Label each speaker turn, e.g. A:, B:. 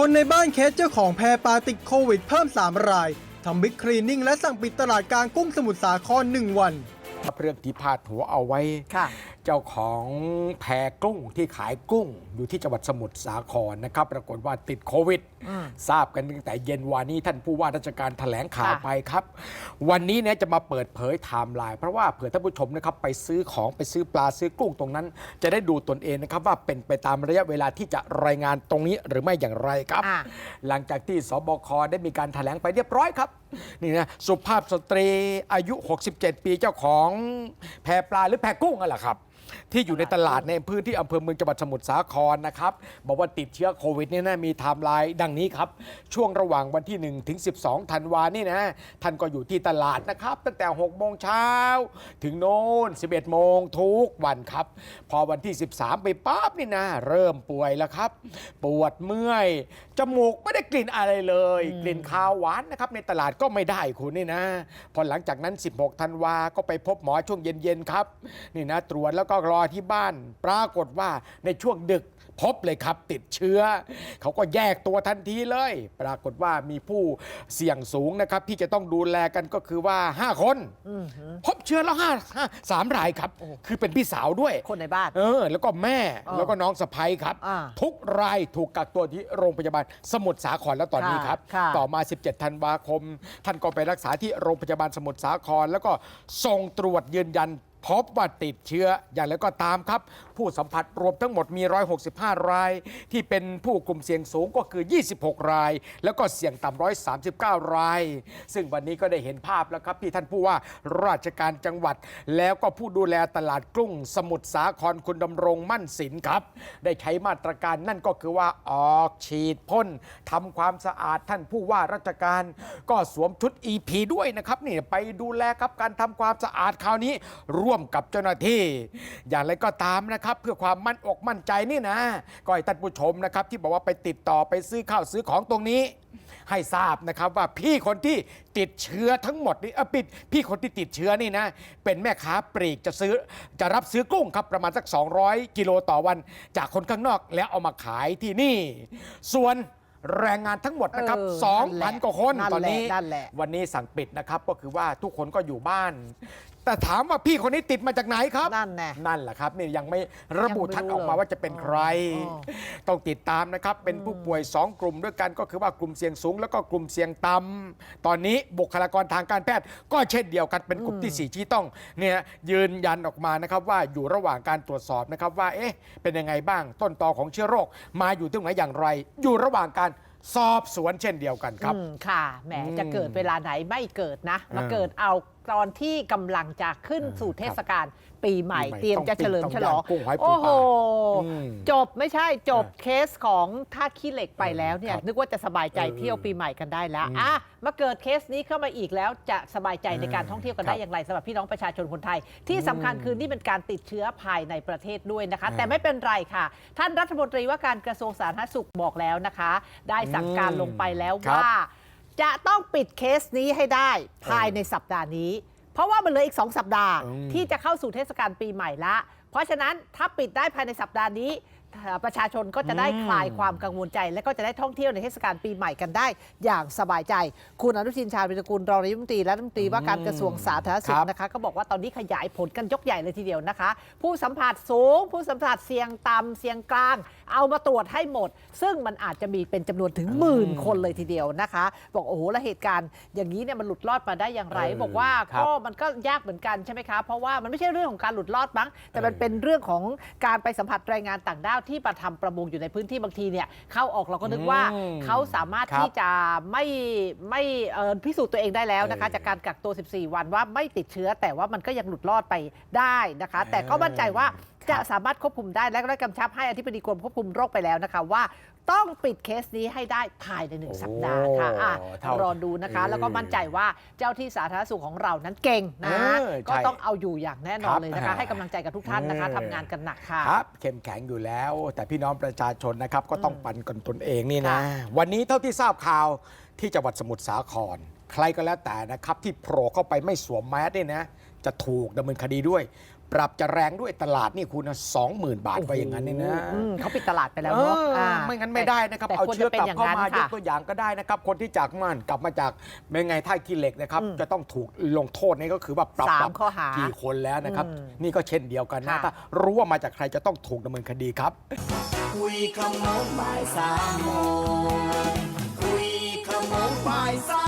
A: คนในบ้านเคสเจ้าของแพปลาติดโควิดเพิ่ม 3 รายทำบิ๊กคลีนนิ่งและสั่งปิดตลาดกลางกุ้งสมุทรสาคร1วัน
B: เรื่องที่พาดหัวเอาไว้
C: ค่ะ
B: เจ้าของแพกุ้งที่ขายกุ้ง อยู่ที่จังหวัดสมุทรสาครนะครับ ปรากฏว่าติดโควิด
C: อืม
B: ทราบกันตั้งแต่เย็นวานนี้ท่านผู้ว่าราชการแถลงข่าว
C: ค่ะ
B: ไปครับ วันนี้เนี่ยจะมาเปิดเผยไทม์ไลน์เพราะว่าเผื่อท่านผู้ชมนะครับไปซื้อของไปซื้อปลาซื้อกุ้งตรงนั้น จะได้ดูตนเองนะครับว่าเป็นไปตามระยะเวลาที่จะรายงานตรงนี้หรือไม่อย่างไรครับ
C: อะ
B: หลังจากที่สบคได้มีการแถลงไปเรียบร้อยครับนี่นะสุภาพสตรีอายุ 67 ปีเจ้าของแพปลาหรือแพกุ้งนั่นแหละครับ ที่อยู่ในตลาดในพื้นที่อำเภอเมืองจังหวัดสมุทรสาครนะครับบอกว่าติดเชื้อโควิดเนี่ยนะมีไทม์ไลน์ดังนี้ครับ ช่วงระหว่างวันที่ 1 ถึง 12 ธันวานี่นะท่านก็อยู่ที่ตลาดนะครับ ตั้งแต่ 6 โมงเช้า ถึงโน่น 11 โมงทุกวันครับ พอวันที่ 13 ไปปั๊บนี่นะ เริ่มป่วยแล้วครับ ปวดเมื่อย จมูกไม่ได้กลิ่นอะไรเลย กลิ่นคาวหวานนะครับในตลาดก็ไม่ได้คุณนี่นะ พอหลังจากนั้น 16 ธันวาก็ไปพบหมอช่วงเย็นๆครับนี่นะตรวจแล้วก็รอที่บ้าน ปรากฏว่าในช่วงดึกพบเลยครับติดเชื้อ เขาก็แยกตัวทันทีเลย ปรากฏว่ามีผู้เสี่ยงสูงนะครับ ที่จะต้องดูแลกันก็คือว่า 5 คน
C: อืมหือ
B: พบเชื้อแล้วห้าห้าสามรายครับ คือเป็นพี่สาวด้วย
C: คนในบ้าน
B: เออ แล้วก็แม่
C: อ๋อ
B: แล้วก็น้องสะพ้ยครับ
C: อ่า
B: ทุกรายถูกกักตัวที่โรงพยาบาลสมุทรสาครแล้วตอนนี้
C: ค่ะ
B: ครับ
C: ค่ะ
B: ต่อมา 17 ธันวาคม ท่านก็ไปรักษาที่โรงพยาบาลสมุทรสาคร แล้วก็ส่งตรวจยืนยันพบว่าติดเชื้ออย่างไรก็ตามครับ ผู้สัมผัสรวมทั้งหมดมี 165 ราย ที่เป็นผู้กลุ่มเสี่ยงสูงก็คือ 26 ราย แล้วก็เสี่ยงต่ำ139 ราย ซึ่งวันนี้ก็ได้เห็นภาพแล้วครับที่ท่านผู้ว่าราชการจังหวัด แล้วก็ผู้ดูแลตลาดกุ้งสมุทรสาครคุณดำรงมั่นสินครับ ได้ใช้มาตรการนั่นก็คือว่าออกฉีดพ่นทำความสะอาดท่านผู้ว่าราชการ ก็สวมชุด EP ด้วยนะครับนี่ไปดูแลครับการทำความสะอาดคราวนี้ร่วมกับเจ้าหน้าที่ อย่างไรก็ตามนะครับ เพื่อความมั่นอกมั่นใจนี่นะก็ให้ท่านผู้ชมนะครับ ที่บอกว่าไปติดต่อไปซื้อข้าวซื้อของตรงนี้ ให้ทราบนะครับว่าพี่คนที่ติดเชื้อทั้งหมดนี่เออปิดพี่คนที่ติดเชื้อนี่นะเป็นแม่ค้าปลีกจะซื้อจะรับซื้อกุ้งครับประมาณสัก 200 กิโลต่อวัน จากคนข้างนอกแล้วเอามาขายที่นี่ ส่วนแรงงานทั้งหมดนะครับ
C: เออนั่นแหละ
B: 2,000 กว่าคน
C: นั่น
B: ตอนนี้
C: แหละนั่นแหละ
B: วันนี้สั่งปิดนะครับ ก็คือว่าทุกคนก็อยู่บ้าน แต่ถามว่าพี่คนนี้ติดมาจากไหนครับ
C: นั่นแน่
B: นั่นแหละครับนี่ยังไม่ระบุ
C: ยังไม่
B: ชัด
C: รู้
B: ออกมา
C: เลย
B: ว่าจะเป็นใคร
C: อ๋อ
B: ต้องติดตามนะครับ เป็นผู้ป่วย 2 กลุ่มด้วยกันก็คือว่ากลุ่มเสี่ยงสูง แล้วก็กลุ่มเสี่ยงต่ำตอนนี้บุคลากรทางการแพทย์ ก็เช่นเดียวกันเป็นกลุ่มที่ 4 ที่ต้องเนี่ยยืนยันออกมานะครับ ว่าอยู่ระหว่างการตรวจสอบนะครับว่าเอ๊ะเป็นยังไงบ้างต้นตอของเชื้อโรค มาอยู่ตรงไหนอย่างไร อยู่ระหว่างการ สอบสวนเช่นเดียวกันครับ
C: อืมค่ะ แหม
B: อืม
C: จะเกิดเวลาไหนไม่เกิดนะ มา
B: อ่า
C: เกิดเอาตอนที่กำลังจะขึ้น
B: อ่า
C: สู่เทศกาลปีใหม่
B: ปีใหม่
C: เตรียมจะ
B: ต้อง
C: เฉลิม
B: ต้อง
C: ฉลอง
B: ย่างกุ้งหอยปู
C: โอ้โห
B: ปลาอืม
C: จ บไม่ใช่จบ
B: อ่า
C: เคสของท่าขี้เหล็กไปแล้วเนี่ย
B: ครับ
C: นึกว่าจะสบายใจ
B: เออ
C: เที่ยวปีใหม่กันได้แล้ว
B: อืม
C: อะมาเกิดเคสนี้เข้ามาอีกแล้วจะสบายใจในการ
B: เออ
C: ท่องเที่ยวกัน
B: ครั
C: ได้
B: บ
C: อย่างไรสำหรับพี่น้องประชาชนคนไทย ที่สำคัญ
B: อืม
C: คือนี่เป็นการติดเชื้อภายในประเทศด้วยนะคะ
B: อ่า
C: แต่ไม่เป็นไรค่ะ ท่านรัฐมนตรีว่าการกระทรวงสาธารณสุขบอกแล้วนะคะ ได้สั่งการลงไปแล้ว
B: ครับ
C: ว่า จะต้องปิดเคสนี้ให้ได้ภายในสัปดาห์นี้ เพราะว่ามันเหลืออีก 2 สัปดาห์
B: อืม
C: ที่จะเข้าสู่เทศกาลปีใหม่ละเพราะฉะนั้นถ้าปิดได้ภายในสัปดาห์นี้เอ่อประชาชนก็จะได้
B: อืม
C: คลายความกังวลใจ และก็จะได้ท่องเที่ยวในเทศกาลปีใหม่กันได้ อย่างสบายใจ คุณอนุทินชาญวิรกูลรองนายกรัฐมนตรีและรัฐมนตรีว่าการกระทรวงสาธารณสุ
B: ค
C: ข
B: รับ
C: นะคะก็บอกว่าตอนนี้ขยายผลกันยกใหญ่เลยทีเดียวนะคะ ผู้สัมผัสสูง ผู้สัมผัสเสี่ยงต่ำเสี่ยงกลาง เอามาตรวจให้หมด ซึ่งมันอาจจะมีเป็นจำนวนถึงหมื่นคนเลยทีเดียวนะคะ บอกโอ้โหแล้วเหตุการณ์อย่างนี้เนี่ยมันหลุดรอดมาได้อย่างไร
B: เออ
C: บอกว่า
B: ครับ
C: ก็มันก็ยากเหมือนกันใช่ไหมคะเพราะว่ามันไม่ใช่เรื่องของการหลุดรอดมั้งแต่มันเป็นเรื่องของการไปสัมผัสแรงงานต่างด้าวที่มาทำประมงอยู่ในพื้นที่บางทีเนี่ยเข้าออกเราก็นึกว่า
B: อืม
C: เขาสามารถ
B: ครับ
C: ที่จะไม่ไม่เอ่อพิสูจน์ตัวเองได้แล้วนะคะ
B: เออ
C: จากการกักตัว 14 วันว่าไม่ติดเชื้อ แต่ว่ามันก็ยังหลุดรอดไปได้นะคะ แต่ก็มั่นใจว่า
B: ครับ
C: จะสามารถควบคุมได้และก็ได้กำชับให้อธิบดีกรมควบคุมโรคไปแล้วนะคะ ว่าต้องปิดเคสนี้ให้ได้ภายในหนึ่ง
B: โอ้
C: สัปดาห์ค่ะอะ
B: เท่าร
C: อดูนะคะ
B: เออ
C: แล้วก็มั่นใจว่าเจ้าที่สาธารณสุขของเรานั้นเก่งนะ
B: เออ
C: ก็
B: ใช่
C: ต้องเอาอยู่อย่างแน่นอน
B: ครับ
C: เลยนะคะ ให้กำลังใจกับทุกท่านนะคะ
B: เออ
C: ทำงานกันหนักค่ะ
B: ครับเข้มแข็งอยู่แล้ว แต่พี่น้องประชาชนนะครับ ก็ต้อง
C: อืม
B: ปั่นกันตนเองนี่นะ
C: ค่ะ
B: วันนี้เท่าที่ทราบข่าวที่จังหวัดสมุทรสาคร ใครก็แล้วแต่นะครับ ที่โผล่เข้าไปไม่สวมแมสเนี่ยนะ จะถูกดำเนินคดีด้วย ปรับจะแรงด้วยตลาดนี่คุณสองหมื่นบาทไปอย่างนั้นเนี่ยนะ
C: อืมเขาปิดตลาดไปแล้ว
B: เอ
C: เนาะ
B: อ
C: อ่า
B: ไม่งั้นไม่ได้นะครับ
C: แต่
B: เอา
C: ควร
B: เชื้อ
C: จะป็
B: ก
C: น
B: ลับเข้ามา
C: อย่ง
B: ย
C: นั้น
B: กตัวอย่างก็ได้นะครับ คนที่จากม่านกลับมาจากเป็นไงท่าขี้เหล็กนะครับจะต้องถูกลงโทษนี่ก็คือว่าปรับ
C: สา
B: ปรั
C: ม
B: บ
C: ข้อหา
B: กี่คนแล้วนะครับ
C: อืม
B: นี่ก็เช่นเดียวกันนะ
C: ค่ะ
B: ถ้ารู้ว่ามาจากใครจะต้องถูกดำเนินคดีครับ
D: คุยขโมงบ่ายสามโมงคุยขโมงบ่ายสาม